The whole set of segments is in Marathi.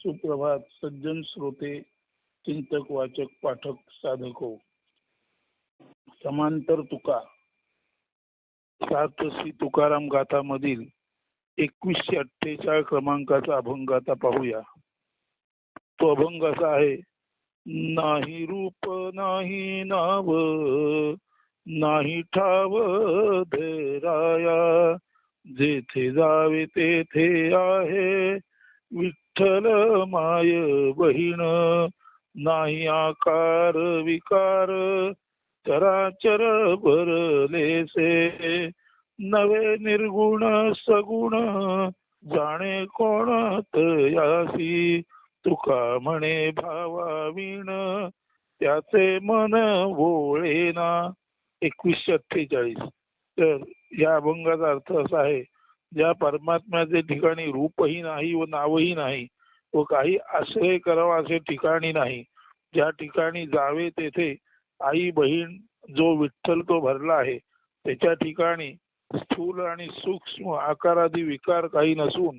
सुप्रभात सज्जन श्रोते चिंतक वाचक पाठक साधक हो. समांतर तुका. सात श्री तुकाराम गाथा मधील एकवीसशे अठ्ठेचाळ क्रमांकाचा अभंग आता पाहूया. तो अभंग असा आहे नाही रूप नाही नाव नाही ठाव धराया जेथे जावे तेथे आहे विठ्ठल माय बहीण नाही आकार विकार चराचर भरलेसे. नवे निर्गुण सगुण जाणे कोण तयासी तुका म्हणे भावाविण त्याचे मन वोळेना एकवीसशे अठ्ठेचाळीस. तर या अभंगाचा अर्थ असा आहे ज्या परमात्म्याचे ठिकाणी रूपही नाही व नावही नाही व काही आश्रय करावा असे ठिकाणी नाही ज्या ठिकाणी जावे तेथे आई बहीण जो विठ्ठल तो भरला आहे त्याच्या ठिकाणी स्थूल आणि सूक्ष्म आकारादी विकार काही नसून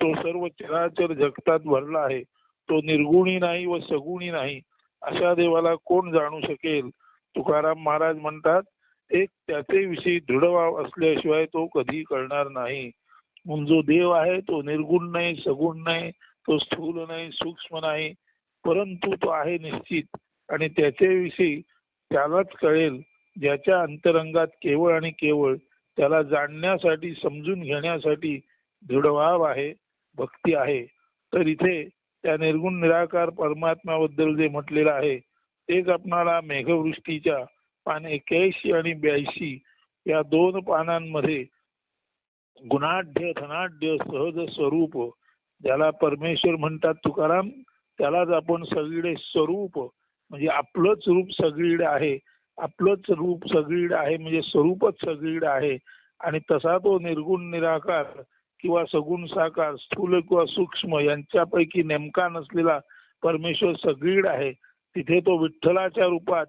तो सर्व चराचर जगतात भरला आहे. तो निर्गुणी नाही व सगुणी नाही अशा देवाला कोण जाणू शकेल? तुकाराम महाराज म्हणतात एक त्याचे विषयी दृढभाव असल्याशिवाय तो कधी कळणार नाही. म्हणून जो देव आहे तो निर्गुण नाही सगुण नाही तो स्थूल नाही सूक्ष्म नाही परंतु तो आहे निश्चित. आणि त्याच्याविषयी त्यालाच कळेल ज्याच्या अंतरंगात केवळ आणि केवळ त्याला जाणण्यासाठी समजून घेण्यासाठी दृढभाव आहे भक्ती आहे. तर इथे त्या निर्गुण निराकार परमात्म्याबद्दल जे म्हटलेलं आहे तेच आपणाला मेघवृष्टीच्या पान एक्याऐंशी आणि ब्याऐंशी या दोन पानांमध्ये गुणाढ्य धनाढ्य सहज स्वरूप ज्याला परमेश्वर म्हणतात तुकाराम त्यालाच आपण सगळीकडे स्वरूप म्हणजे आपलंच रूप सगळीकडे आहे. आपलंच रूप सगळीकडे आहे म्हणजे स्वरूपच सगळीकडे आहे. आणि तसा तो निर्गुण निराकार किंवा सगुण साकार स्थूल किंवा सूक्ष्म यांच्यापैकी नेमका नसलेला परमेश्वर सगळीकडे आहे. तिथे तो विठ्ठलाच्या रूपात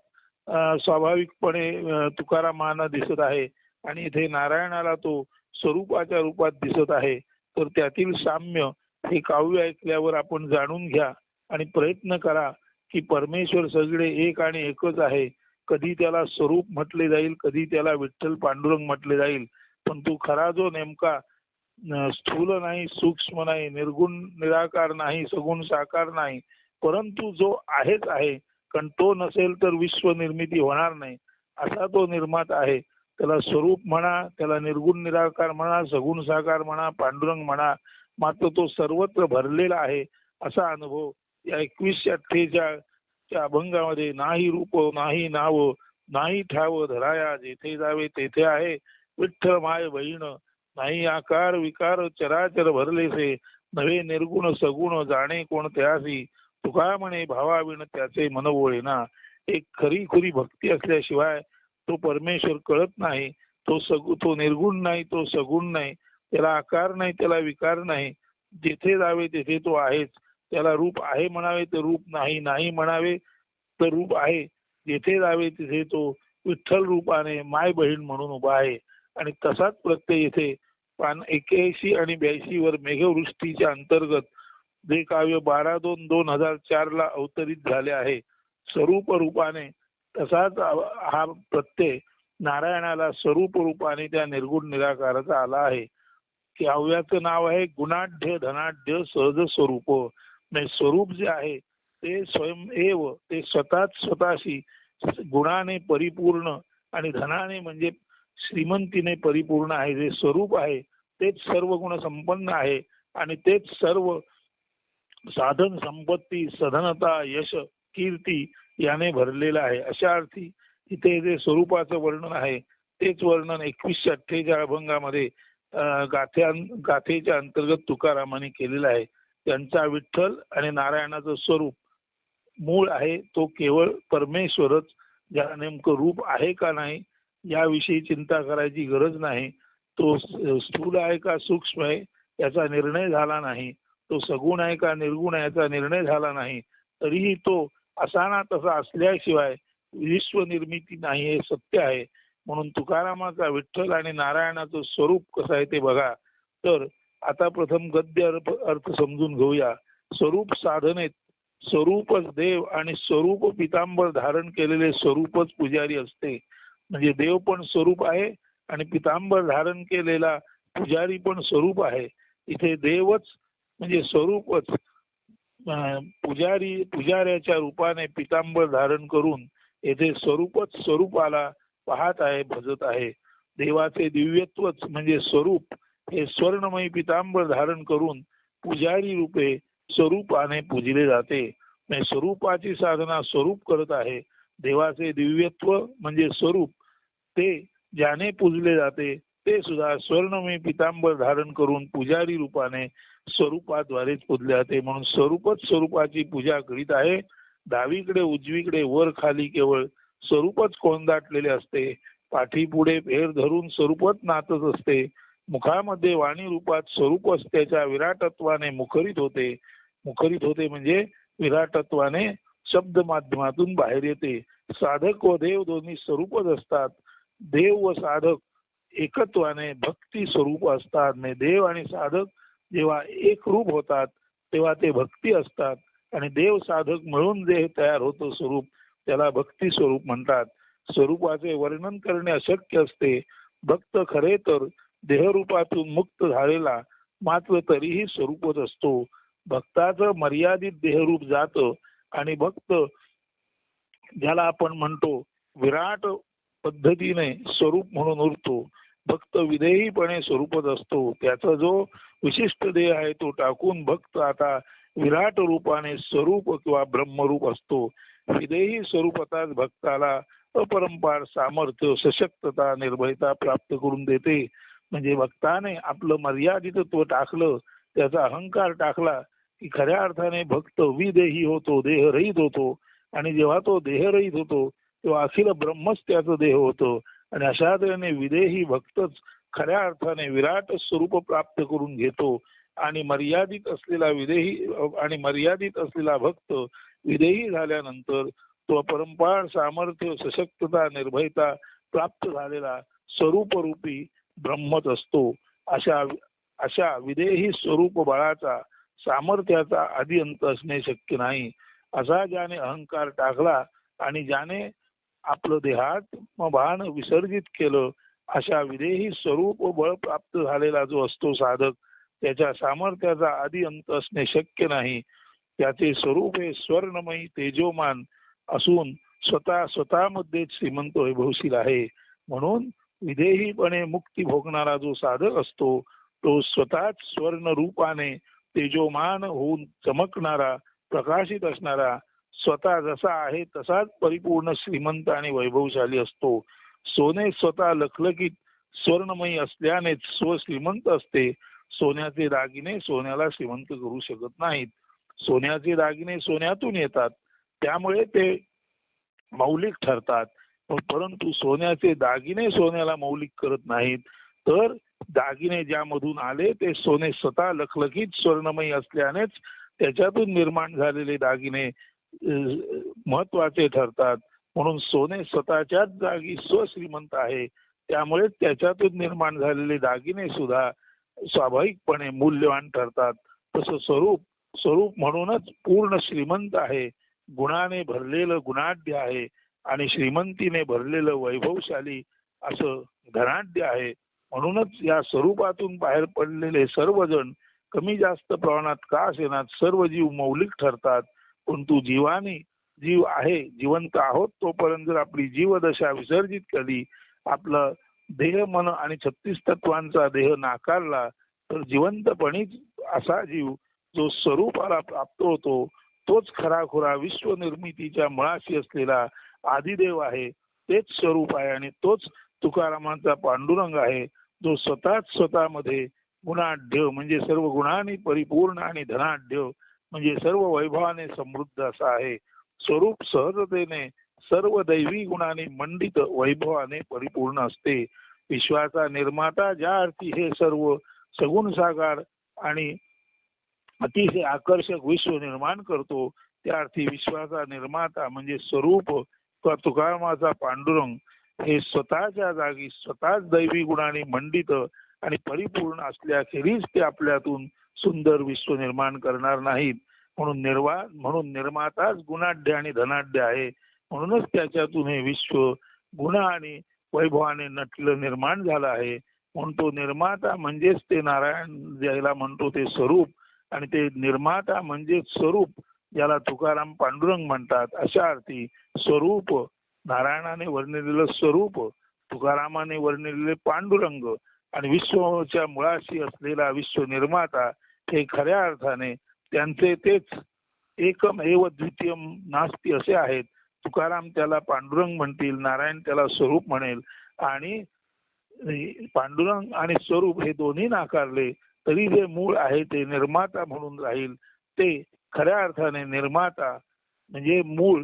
स्वाभाविकपणे तुकारामाना दिसत आहे. आणि इथे नारायणाला तो स्वरूपाच्या रूपात दिसत आहे. तर त्यातील साम्य हे काव्य ऐकल्यावर आपण जाणून घ्या आणि प्रयत्न करा की परमेश्वर सगळे एक आणि एकच आहे. कधी त्याला स्वरूप म्हटले जाईल कधी त्याला विठ्ठल पांडुरंग म्हटले जाईल. पण तू खरा जो नेमका स्थूल नाही सूक्ष्म नाही निर्गुण निराकार नाही सगुण साकार नाही परंतु जो आहेच आहे कारण तो नसेल तर विश्व निर्मिती होणार नाही. असा तो निर्मात आहे. त्याला स्वरूप म्हणा त्याला निर्गुण निराकार म्हणा सगुण साकार म्हणा पांडुरंग म्हणा मात्र तो सर्वत्र भरलेला आहे असा अनुभव या एकवीसशे अठ्ठेच्या अभंगामध्ये नाही रूप नाही नाव नाही ठाव धराया जेथे जावे तेथे आहे. विठ्ठल माय बहीण नाही आकार विकार चराचर भरलेसे नवे निर्गुण सगुण जाणे कोणत्यासी तुका म्हणे भावाविण त्याचे मन ना एक खरी खुरी भक्ती असल्याशिवाय तो परमेश्वर कळत नाही. तो सगु तो निर्गुण नाही तो सगुण नाही. त्याला आकार नाही त्याला विकार नाही. जेथे जावे तेथे तो आहेच. त्याला रूप आहे म्हणावे तर रूप नाही. नाही म्हणावे तर रूप आहे. जेथे जावे तिथे तो विठ्ठल रूपाने माय बहीण म्हणून उभा आहे. आणि तसाच प्रत्यय येथे पान एक्याऐंशी आणि ब्याऐंशी वर मेघवृष्टीच्या अंतर्गत जे काव्य बारा दोन दोन हजार चार ला अवतरित झाले आहे स्वरूप रूपाने तसाच हा प्रत्यय नारायणाला स्वरूप रूपाने त्या निर्गुण निराकाराचा आला आहे. काव्याचं नाव आहे गुणाढ्य धनाढ्य सहज स्वरूप. स्वरूप जे आहे ते स्वयं एव ते स्वतःच स्वतःशी गुणाने परिपूर्ण आणि धनाने म्हणजे श्रीमंतीने परिपूर्ण आहे. जे स्वरूप आहे तेच सर्व गुण संपन्न आहे आणि तेच सर्व साधन संपत्ती सधनता यश कीर्ती याने भरलेलं आहे. अशा अर्थी इथे जे स्वरूपाचं वर्णन आहे तेच वर्णन एकवीसशे अठ्ठेच्या अभंगामध्ये गाथ्या गाथेच्या अंतर्गत तुकारामाने केलेलं आहे. त्यांचा विठ्ठल आणि नारायणाचं स्वरूप मूळ आहे. तो केवळ परमेश्वरच ज्याला नेमकं रूप आहे का नाही याविषयी चिंता करायची गरज नाही. तो स्थूल आहे का सूक्ष्म आहे याचा निर्णय झाला नाही. तो सगुण आहे का निर्गुण आहे याचा निर्णय झाला नाही. तरीही तो असा ना तसा असल्याशिवाय विश्व निर्मिती नाही हे सत्य आहे. म्हणून तुकारामाचा विठ्ठल आणि नारायणाचं स्वरूप कसं आहे ते बघा. तर आता प्रथम गद्य अर्थ समजून घेऊया. स्वरूप साधनेत स्वरूपच देव आणि स्वरूप पितांबर धारण केलेले स्वरूपच पुजारी असते. म्हणजे देव पण स्वरूप आहे आणि पितांबर धारण केलेला पुजारी पण स्वरूप आहे. इथे देवच म्हणजे स्वरूपच पुजारी पुजाऱ्याच्या रूपाने पितांबर धारण करून येथे स्वरूपच स्वरूपाला पाहत आहे भजत आहे. देवाचे दिव्यत्वच म्हणजे स्वरूप हे स्वर्णमयी पितांबर धारण करून पुजारी रूपे स्वरूपाने पूजले जाते. स्वरूपाची साधना स्वरूप करत आहे. देवाचे दिव्यत्व म्हणजे स्वरूप ते ज्याने पूजले जाते ते सुद्धा स्वर्णमय पितांबर धारण करून पुजारी रूपाने स्वरूपाद्वारेच पुजले जाते. म्हणून स्वरूपच स्वरूपाची पूजा करीत आहे. डावीकडे उजवीकडे वर खाली केवळ स्वरूपच कोंदाटलेले असते. पाठीपुढे फेर धरून स्वरूपच नाचत असते. मुखामध्ये वाणी रूपात स्वरूपच त्याच्या विराटत्वाने मुखरित होते. मुखरित होते म्हणजे विराटत्वाने शब्द माध्यमातून बाहेर येते. साधक व देव दोन्ही स्वरूपच असतात. देव व साधक एकत्वाने भक्ती स्वरूप असतात. म्हणजे देव आणि साधक जेव्हा एक रूप होतात तेव्हा ते भक्ती असतात. आणि देव साधक मिळून जे तयार होतं स्वरूप त्याला भक्ती स्वरूप म्हणतात. स्वरूपाचे वर्णन करणे अशक्य असते. भक्त खरे तर देहरूपातून मुक्त झालेला मात्र तरीही स्वरूपच असतो. भक्ताचं मर्यादित देहरूप जात आणि भक्त ज्याला आपण म्हणतो विराट पद्धतीने स्वरूप म्हणून उरतो. भक्त विधेयीपणे स्वरूपच असतो. त्याचा जो विशिष्ट देह आहे तो टाकून भक्त आता विराट रूपाने स्वरूप किंवा ब्रह्मरूप असतो. विदेही स्वरूपातच भक्ताला अपरंपार सामर्थ्य सशक्तता निर्भयता प्राप्त करून देते. म्हणजे भक्ताने आपलं मर्यादितत्व टाकलं त्याचा अहंकार टाकला की खऱ्या अर्थाने भक्त विदेही होतो देहरहित होतो. आणि जेव्हा तो देहरहित होतो तेव्हा अखिल ब्रह्मच त्याचं देह होतं. आणि अशा तऱ्हेने विदेही भक्तच खऱ्या अर्थाने विराट स्वरूप प्राप्त करून घेतो आणि मर्यादित असलेला विदेही आणि मर्यादित असलेला भक्त विदेही झाल्यानंतर तो परंपार सामर्थ्य सशक्तता निर्भयता प्राप्त झालेला स्वरूपरूपी ब्रह्मच असतो. अशा अशा विदेही स्वरूप बळाचा सामर्थ्याचा आदी अंत असणे शक्य नाही. असा ज्याने अहंकार टाकला आणि ज्याने आपलं देहात भान विसर्जित केलं अशा विदेही स्वरूप बळ प्राप्त झालेला जो असतो साधक त्याच्या सामर्थ्याचा आधी अंत असणे शक्य नाही. त्याचे स्वरूप हे स्वर्णमयी तेजोमान असून स्वतः स्वतःमध्ये श्रीमंत वैभवशील आहे. म्हणून विदेहीपणे मुक्ती भोगणारा जो साधक असतो तो स्वतःच स्वर्ण रूपाने तेजोमान होऊन चमकणारा प्रकाशित असणारा स्वतः जसा आहे तसाच परिपूर्ण श्रीमंत आणि वैभवशाली असतो. सोने स्वतः लखलखीत स्वर्णमयी असल्याने स्व श्रीमंत असते. सोन्याचे दागिने सोन्याला श्रीमंत करू शकत नाहीत. सोन्याचे दागिने सोन्यातून येतात. त्यामुळे ते मौलिक ठरतात. परंतु सोन्याचे दागिने सोन्याला मौलिक करत नाहीत. तर दागिने ज्यामधून आले ते सोने स्वतः लखलखीत स्वर्णमयी असल्यानेच त्याच्यातून निर्माण झालेले दागिने महत्त्वाचे ठरतात. म्हणून सोने स्वतःच्याच जागी स्वश्रीमंत आहे. त्यामुळे त्याच्यातून निर्माण झालेले दागिने सुद्धा स्वाभाविकपणे मूल्यवान ठरतात. तसं स्वरूप स्वरूप म्हणूनच पूर्ण श्रीमंत आहे. गुणाने भरलेलं गुणाढ्य आहे आणि श्रीमंतीने भरलेलं वैभवशाली असं धनाढ्य आहे. म्हणूनच या स्वरूपातून बाहेर पडलेले सर्वजण कमी जास्त प्रमाणात का असेनात सर्व जीव मौलिक ठरतात. परंतु जीवाने जीव आहे जिवंत आहोत तोपर्यंत जर आपली जीवदशा विसर्जित केली आपलं देह मन आणि छत्तीस तत्वांचा देह नाकारला तर जिवंतपणीच असा जीव जो स्वरूपाला प्राप्त होतो तोच खराखुरा विश्व निर्मितीच्या मुळाशी असलेला आदिदेव आहे तेच स्वरूप आहे आणि तोच तुकारामांचा पांडुरंग आहे जो स्वतःच स्वतःमध्ये गुणाढ्य म्हणजे सर्व गुणांनी परिपूर्ण आणि धनाढ्य म्हणजे सर्व वैभवाने समृद्ध असा आहे. स्वरूप सहजतेने सर्व दैवी गुणाने मंडित वैभवाने परिपूर्ण असते. विश्वाचा निर्माता ज्या अर्थी हे सर्व सगुण साकार आणि अतिशय आकर्षक विश्व निर्माण करतो त्या अर्थी विश्वाचा निर्माता म्हणजे स्वरूप किंवा तुकारामाचा पांडुरंग हे स्वतःच्या जागी स्वतःच दैवी गुणाने मंडित आणि परिपूर्ण असल्याखेरीज ते आपल्यातून सुंदर विश्व निर्माण करणार नाहीत. म्हणून निर्वा म्हणून निर्माताच गुणाढ्य आणि धनाढ्य आहे. म्हणूनच त्याच्यातून हे विश्व गुणा आणि वैभवाने नटलं निर्माण झालं आहे. म्हणून तो निर्माता म्हणजेच ते नारायण ज्याला म्हणतो ते स्वरूप आणि ते निर्माता म्हणजेच स्वरूप ज्याला तुकाराम पांडुरंग म्हणतात. अशा अर्थी स्वरूप नारायणाने वर्णिलेलं स्वरूप तुकारामाने वर्णिलेले पांडुरंग आणि विश्वच्या मुळाशी असलेला विश्व निर्माता हे खऱ्या अर्थाने त्यांचे तेच एकम एव द्वितीय नास्ती असे आहेत. तुकाराम त्याला पांडुरंग म्हणतील नारायण त्याला स्वरूप म्हणेल आणि पांडुरंग आणि स्वरूप हे दोन्ही नाकारले तरी जे मूळ आहे ते निर्माता म्हणून राहील. ते खऱ्या अर्थाने निर्माता म्हणजे मूळ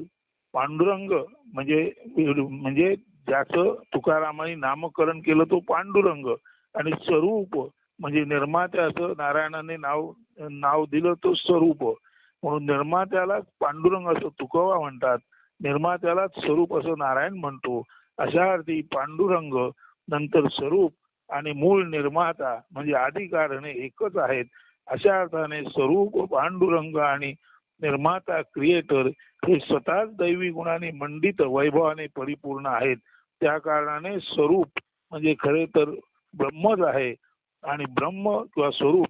पांडुरंग म्हणजे म्हणजे ज्याचं तुकारामाने नामकरण केलं तो पांडुरंग आणि स्वरूप म्हणजे निर्मात्याचं नारायणाने नाव नाव दिलं तो स्वरूप. म्हणून निर्मात्याला पांडुरंग असं तुकवा म्हणतात. निर्मात्यालाच स्वरूप असं नारायण म्हणतो. अशा अर्थी पांडुरंग नंतर स्वरूप आणि मूळ निर्माता म्हणजे आधी कारणे एकच आहेत. अशा अर्थाने स्वरूप पांडुरंग आणि निर्माता क्रिएटर हे स्वतःच दैवी गुणाने मंडित वैभवाने परिपूर्ण आहेत. त्या कारणाने स्वरूप म्हणजे खरे तर ब्रह्मच आहे. आणि ब्रह्म किंवा स्वरूप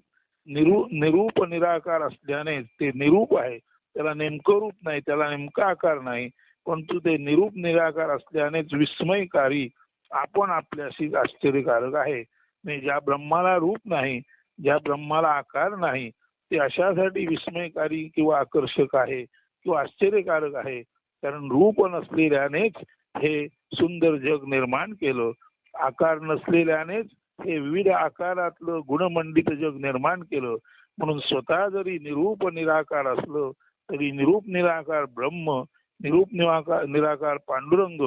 निरू निरूप निराकार असल्याने ते निरूप आहे. त्याला नेमकं रूप नाही त्याला नेमका आकार नाही. परंतु ते निरूप निराकार असल्यानेच विस्मयकारी आपण आपल्याशी आश्चर्यकारक आहे. म्हणजे ज्या ब्रह्माला रूप नाही ज्या ब्रह्माला आकार नाही ते अशासाठी विस्मयकारी किंवा आकर्षक आहे किंवा आश्चर्यकारक आहे. कारण रूप नसलेल्यानेच हे सुंदर जग निर्माण केलं. आकार नसलेल्यानेच हे विविध आकारातलं गुणमंडित जग निर्माण केलं. म्हणून स्वतः जरी निरूप निराकार असलं तरी निरूप निराकार ब्रह्म निरूप निराकार निराकार पांडुरंग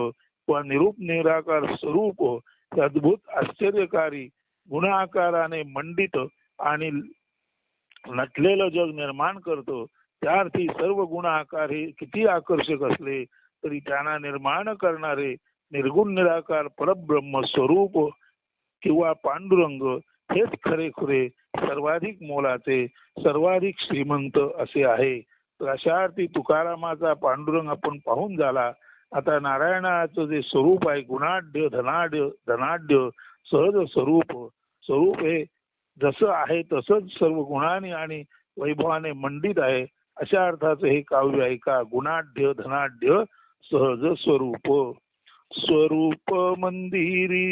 किंवा निरूप निराकार स्वरूप हे अद्भुत आश्चर्यकारी गुण आकाराने मंडित आणि नटलेलं जग निर्माण करतो. त्या अर्थी सर्व गुण आकार हे किती आकर्षक असले तरी त्यांना निर्माण करणारे निर्गुण निराकार परब्रह्म स्वरूप किंवा पांडुरंग हेच खरे खुरे सर्वाधिक मोलाचे सर्वाधिक श्रीमंत असे आहे. तर अशा अर्थी तुकारामाचा पांडुरंग आपण पाहून झाला. आता नारायणाचं जे स्वरूप आहे गुणाढ्य धनाढ्य धनाढ्य सहज स्वरूप स्वरूप हे जसं आहे तसंच सर्व गुणाने आणि वैभवाने मंडित आहे. अशा अर्थाचं हे काव्य आहे का गुणाढ्य धनाढ्य सहज स्वरूप. स्वरूप मंदिरी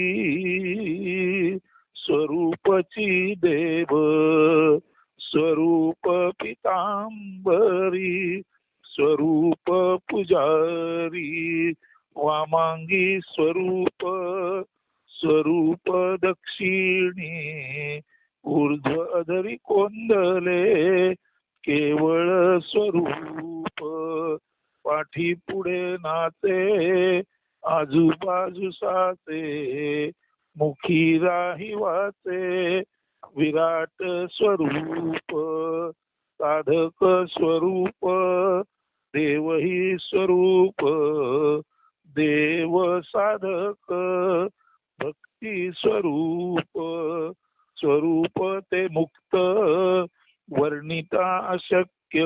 स्वरूपची देव स्वरूप पितांबरी स्वरूप पुजारी वामांगी स्वरूप स्वरूप दक्षिणी ऊर्ध्व अधरी कोंदले केवळ स्वरूप पाठी पुढे नाचे आजूबाजू साचे मुखी राही वाचे विराट स्वरूप साधक स्वरूप देवही स्वरूप देव साधक भक्ती स्वरूप स्वरूप ते मुक्त वर्णिता अशक्य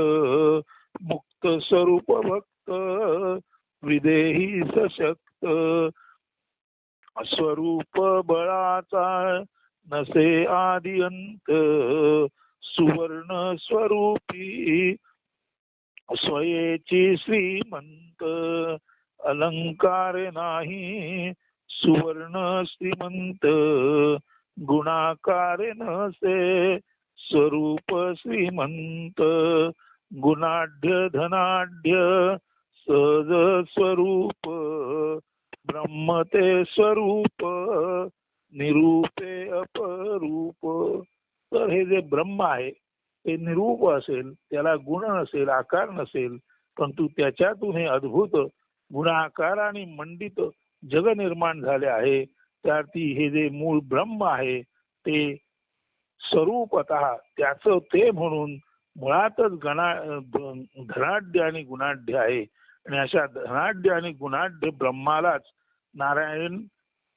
मुक्त स्वरूप भक्त विदेही सशक्त स्वरूप बळाचा नसे आदि अंत सुवर्ण स्वरूपी स्वयेची श्रीमंत अलंकार नाही सुवर्ण श्रीमंत गुणाकार नसे स्वरूप श्रीमंत गुणाढ्य धनाढ्य सहज स्वरूप ब्रह्म ते स्वरूप निरूपे अपरूप. तर हे जे ब्रह्म आहे ते निरूप असेल त्याला गुण नसेल आकार नसेल परंतु त्याच्यातून हे अद्भुत गुणाकार आणि मंडित जग निर्माण झाले आहे. त्यार्थी हे जे मूळ ब्रह्म आहे ते स्वरूपत त्याच ते म्हणून मुळातच गणा धनाढ्य आणि गुणाढ्य आहे. आणि अशा धनाढ्य आणि गुणाढ्य ब्रह्मालाच नारायण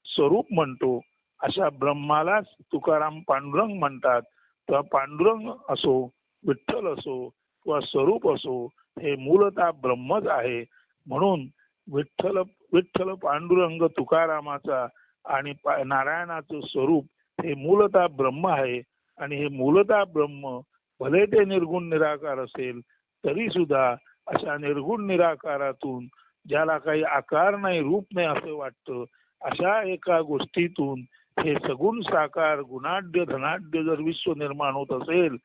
स्वरूप म्हणतो. अशा ब्रह्मालाच तुकाराम पांडुरंग म्हणतात. किंवा पांडुरंग असो विठ्ठल असो किंवा स्वरूप असो हे मूलतः ब्रह्मच आहे. म्हणून विठ्ठल विठ्ठल पांडुरंग तुकारामाचा आणि नारायणाचं स्वरूप हे मूलतः ब्रह्म आहे. आणि हे मूलतः ब्रह्म भले ते निर्गुण निराकार असेल तरी सुद्धा अशा निर्गुण निराकारातून ज्याला काही आकार नाही रूप नाही असं वाटतं अशा एका गोष्टीतून हे सगुण साकार गुणाढ्य धनाढ्य जर विश्व निर्माण होत असेल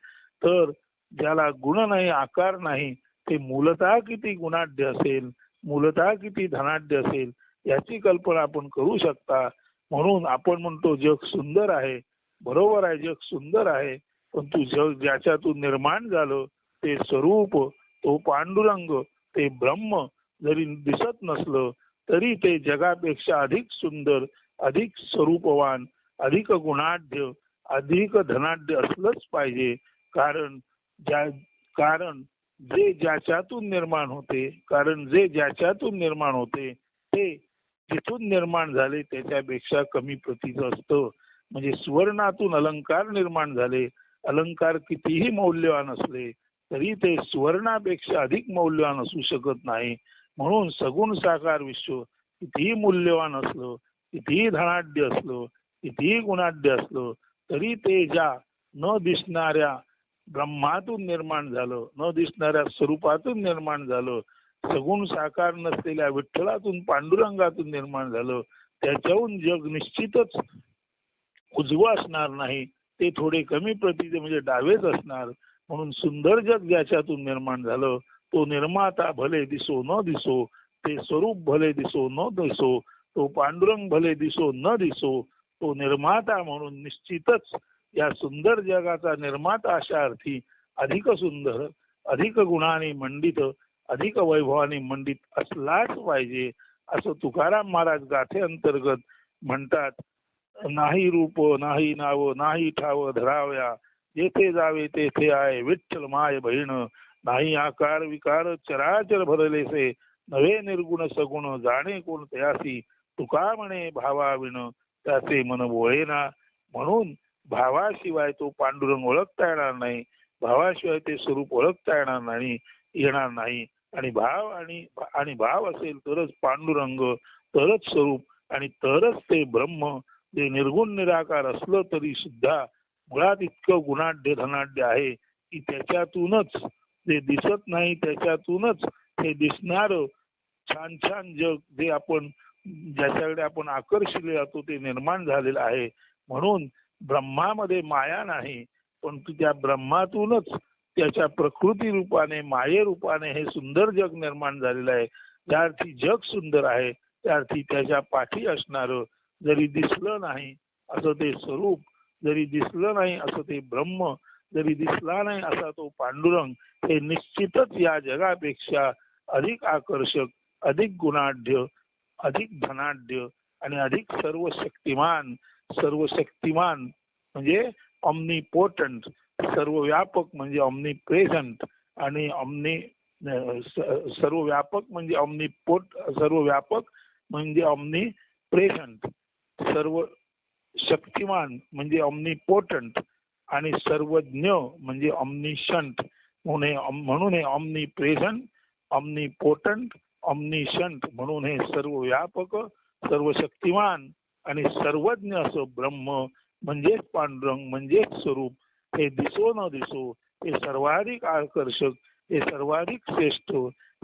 तर ज्याला गुण नाही आकार नाही ते मूलतः किती गुणाढ्य असेल मूलतः किती धनाढ्य असेल याची कल्पना आपण करू शकता. म्हणून आपण म्हणतो जग सुंदर आहे. बरोबर आहे जग सुंदर आहे. पण तू जग ज्याच्यातून निर्माण झालं ते स्वरूप तो पांडुरंग ते ब्रह्म जरी दिसत नसलं तरी ते जगापेक्षा अधिक सुंदर अधिक स्वरूपवान अधिक गुणाढ्य अधिक धनाढ्य असलंच पाहिजे. कारण ज्या कारण जे ज्याच्यातून निर्माण होते कारण जे ज्याच्यातून निर्माण होते ते जिथून निर्माण झाले त्याच्यापेक्षा कमी प्रतीचं असतं. म्हणजे सुवर्णातून अलंकार निर्माण झाले अलंकार कितीही मौल्यवान असले तरी ते सुवर्णापेक्षा अधिक मौल्यवान असू शकत नाही. म्हणून सगुण साकार विश्व कितीही मूल्यवान असलं कितीही धनाढ्य असलो कितीही गुणाढ्य असलो तरी ते ज्या न दिसणाऱ्या ब्रह्मातून निर्माण झालं न दिसणाऱ्या स्वरूपातून निर्माण झालं सगुण साकार नसलेल्या विठ्ठलातून पांडुरंगातून निर्माण झालं त्याच्याहून जग निश्चितच उजवं असणार नाही ते थोडे कमी प्रतीचे म्हणजे डावेच असणार म्हणून सुंदर जग ज्याच्यातून निर्माण झालं तो निर्माता भले दिसो न दिसो ते स्वरूप भले दिसो न दिसो तो पांडुरंग भले दिसो न दिसो तो निर्माता म्हणून निश्चितच या सुंदर जगाचा निर्माता अशा अर्थी अधिक सुंदर अधिक गुणाने मंडित अधिक वैभवाने मंडित असलाच पाहिजे असं तुकाराम महाराज गाथे अंतर्गत म्हणतात नाही रूप नाही नाव नाही ठाव धराव्या जेथे जावे तेथे आहे विठ्ठल माय बहीण. नाही आकार विकार चराचर भरलेसे. नवे निर्गुण सगुण जाणे कोण तयासी. तुका म्हणे भावाविण त्याचे मन बोळेना. म्हणून भावाशिवाय तो पांडुरंग ओळखता येणार नाही. भावाशिवाय ते स्वरूप ओळखता येणार नाही येणार नाही. आणि भाव आणि आणि भाव असेल तरच पांडुरंग तरच स्वरूप आणि तरच ते ब्रह्म. जे निर्गुण निराकार असलं तरी सुद्धा मुळात इतकं गुणाढ्य धनाढ्य आहे की त्याच्यातूनच जे दिसत नाही त्याच्यातूनच हे दिसणार छान छान जग जे आपण ज्याच्याकडे आपण आकर्षिले जातो ते निर्माण झालेलं आहे. म्हणून ब्रह्मामध्ये माया नाही पण त्या ब्रह्मातूनच त्याच्या प्रकृती रूपाने माये रूपाने हे सुंदर जग निर्माण झालेलं आहे. ज्या अर्थी जग सुंदर आहे त्या अर्थी त्याच्या पाठी असणार जरी दिसलं नाही असं ते स्वरूप जरी दिसलं नाही असं ते ब्रह्म जरी दिसला नाही असा तो पांडुरंग हे निश्चितच या जगापेक्षा अधिक आकर्षक अधिक गुणाढ्य अधिक धनाढ्य आणि अधिक सर्व शक्तिमान सर्व शक्तिमान म्हणजे ऑमनी पोटंट सर्व व्यापक म्हणजे ऑमनी प्रेझंट आणि ऑमनी सर्व व्यापक म्हणजे ऑमनी पोट सर्व व्यापक म्हणजे ऑमनी प्रेझंट सर्व शक्तिमान म्हणजे ऑमनी पोटंट आणि सर्वज्ञ म्हणजे ऑमनिशंट म्हणून म्हणून हे omnipresent omnipotent omniscient म्हणून हे सर्व व्यापक सर्व शक्तिमान आणि सर्वज्ञ असं ब्रह्म म्हणजेच पांडुरंग म्हणजेच स्वरूप हे दिसो न दिसो हे सर्वाधिक आकर्षक हे सर्वाधिक श्रेष्ठ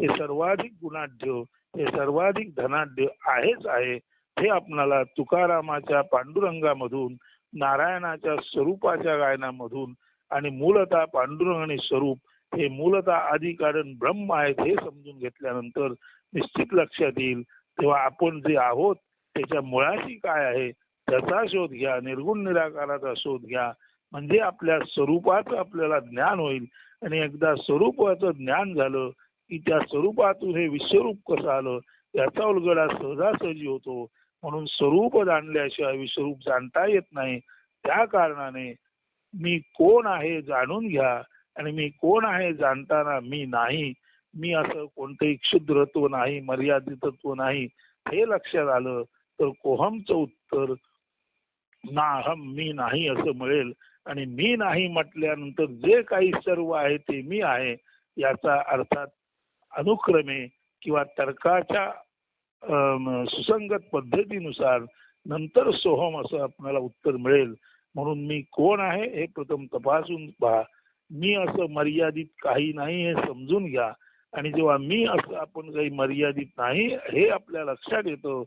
हे सर्वाधिक गुणाढ्य हे सर्वाधिक धनाढ्य आहेच आहे. हे आपणाला तुकारामाच्या पांडुरंगामधून नारायणाच्या स्वरूपाच्या गायनामधून आणि मूलतः पांडुरंग आणि स्वरूप हे मूलतः आधी कारण ब्रह्म आहेत हे समजून घेतल्यानंतर निश्चित लक्षात येईल. तेव्हा आपण जे आहोत त्याच्या मुळाशी काय आहे त्याचा शोध घ्या निर्गुण निराकाराचा शोध घ्या. म्हणजे आपल्या स्वरूपाचं आपल्याला ज्ञान होईल. आणि एकदा स्वरूपाचं ज्ञान झालं की त्या स्वरूपातून हे विश्वरूप कसं आलं याचा उलगडा सहजासहजी होतो. म्हणून स्वरूप जाणल्याशिवाय विश्वरूप जाणता येत नाही. त्या कारणाने मी कोण आहे जाणून घ्या आणि मी कोण आहे जाणताना मी नाही. मी असं कोणतंही क्षुद्रत्व नाही मर्यादितत्व नाही. हे लक्षात आलं तर कोहमचं उत्तर नाहम मी नाही असं मिळेल. आणि मी नाही म्हटल्यानंतर जे काही सर्व आहे ते मी आहे. याचा अर्थात अनुक्रमे किंवा तर्काच्या सुसंगत पद्धतीनुसार नंतर सोहम असं आपल्याला उत्तर मिळेल. म्हणून मी कोण आहे हे प्रथम तपासून पहा. मी असं मर्यादित काही नाही हे समजून घ्या. आणि जेव्हा मी असं आपण काही मर्यादित नाही हे आपल्या लक्षात येतं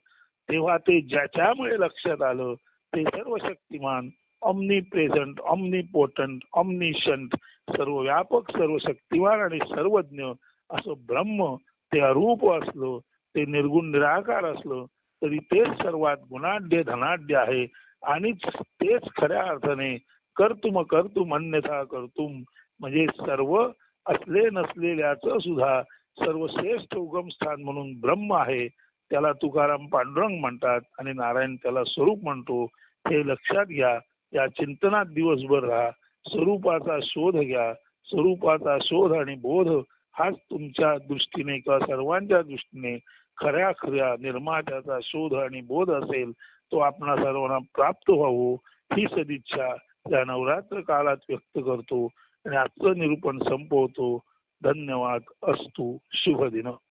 तेव्हा ते ज्याच्यामुळे लक्षात आलं ते सर्व शक्तिमान omnipresent omnipotent omniscient सर्व व्यापक सर्व शक्तिमान आणि सर्वज्ञ असं ब्रह्म ते अरूप असलं ते निर्गुण निराकार असलं तरी तेच सर्वात गुणाढ्य धनाढ्य आहे. आणि तेच खऱ्या अर्थाने कर्तुम कर्तुम अन्यथा कर्तुम. म्हणजे सर्व असले नसलेल्याच सुद्धा सर्वश्रेष्ठ उगमस्थान म्हणून ब्रह्म आहे. त्याला तुकाराम पांडुरंग म्हणतात आणि नारायण त्याला स्वरूप म्हणतो. हे लक्षात घ्या. या चिंतनात दिवसभर राहा. स्वरूपाचा शोध घ्या. स्वरूपाचा शोध आणि बोध हाच तुमच्या दृष्टीने किंवा सर्वांच्या दृष्टीने खऱ्या खऱ्या निर्मात्याचा शोध आणि बोध असेल तो आपणा सर्वांना प्राप्त व्हावो ही सदिच्छा या नवरात्र काळात व्यक्त करतो आणि आजचं निरूपण संपवतो. धन्यवाद. अस्तु. शुभ दिन